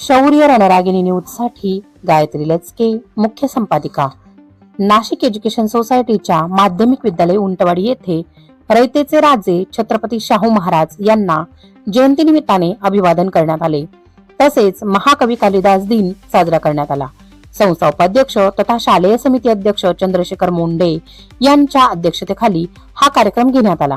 शौर्य रणरागिणी न्यूजसाठी गायत्री लचके मुख्य संपादिका. नाशिक एज्युकेशन सोसायटीच्या माध्यमिक विद्यालय उंटवाडी येथे रयतेचे राजे छत्रपती शाहू महाराज यांना जयंतीनिमित्ताने अभिवादन करण्यात आले. तसेच महाकवी कालिदास दिन साजरा करण्यात आला. संस्था उपाध्यक्ष तथा शालेय समिती अध्यक्ष चंद्रशेखर मुंडे यांच्या अध्यक्षतेखाली हा कार्यक्रम घेण्यात आला.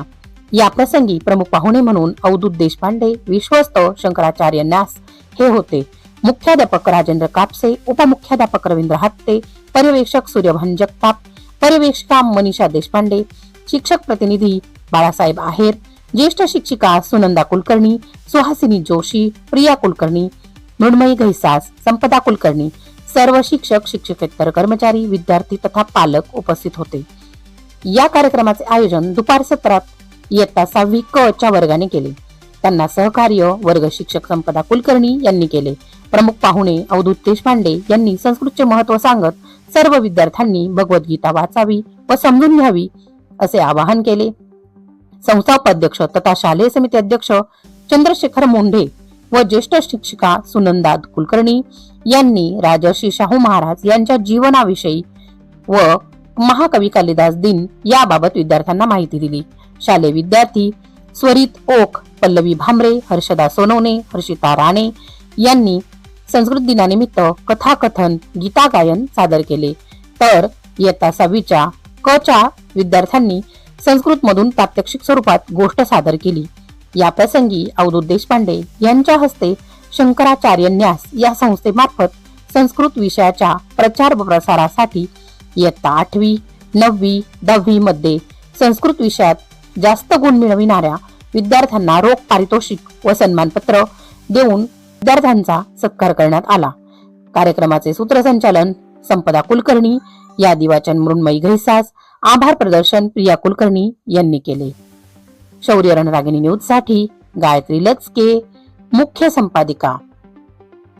या प्रसंगी प्रमुख पाहुणे म्हणून अवधूत देशपांडे विश्वस्त शंकराचार्य न्यास हे होते. मुख्याध्यापक राजेंद्र कापसे उपमुख्याध्यापक रवींद्र हत्ते पर्यवेक्षक सूर्यभान जगताप पर्यवेक्षिका मनीषा देशपांडे शिक्षक प्रतिनिधी बाळासाहेब आहेर ज्येष्ठ शिक्षिका सुनंदा कुलकर्णी सुहासिनी जोशी प्रिया कुलकर्णी मृण्मयी घैसास संपदा कुलकर्णी सर्व शिक्षक शिक्षकेतर कर्मचारी विद्यार्थी तथा पालक उपस्थित होते. या कार्यक्रमाचे आयोजन दुपार सत्रात इयत्ता सहावी क च्या वर्गाने केले. त्यांना सहकार्य वर्ग शिक्षक संपदा कुलकर्णी यांनी केले. प्रमुख पाहुणे अवधूत देशपांडे यांनी संस्कृतचे महत्त्व सांगत सर्व विद्यार्थ्यांनी भगवद्गीता वाचावी व समजून घ्यावी असे आवाहन केले. संस्था उपाध्यक्ष तथा शालेय समिती अध्यक्ष चंद्रशेखर मोंढे व ज्येष्ठ शिक्षिका सुनंदा कुलकर्णी यांनी राजर्षी शाहू महाराज यांच्या जीवनाविषयी व महाकवी कालिदास दिन याबाबत विद्यार्थ्यांना माहिती दिली. शालेय विद्यार्थी स्वरित ओक पल्लवी भामरे हर्षदा सोनवणे हर्षिता राणे यांनी संस्कृत दिनानिमित्त कथाकथन गीता गायन सादर केले. तर इयत्ता सहावीच्या क च्या विद्यार्थ्यांनी संस्कृत मधून प्रात्यक्षिक स्वरूपात गोष्ट सादर केली. या प्रसंगी अवधूत देशपांडे यांच्या हस्ते शंकराचार्य न्यास या संस्थेमार्फत संस्कृत विषयाच्या प्रचार व प्रसारासाठी इयत्ता आठवी नववी दहावी मध्ये संस्कृत विषयात जास्त गुण मिळविणाऱ्या विद्यार्थ्यांना रोख पारितोषिक व सन्मानपत्र देऊन विद्यार्थ्यांचा सत्कार करण्यात आला. कार्यक्रमाचे सूत्रसंचालन संपदा कुलकर्णी यादी वाचन मृण्मयी घैसास आभार प्रदर्शन प्रिया कुलकर्णी यांनी केले. शौर्य रणरागिणी न्यूजसाठी गायत्री लचके मुख्य संपादिका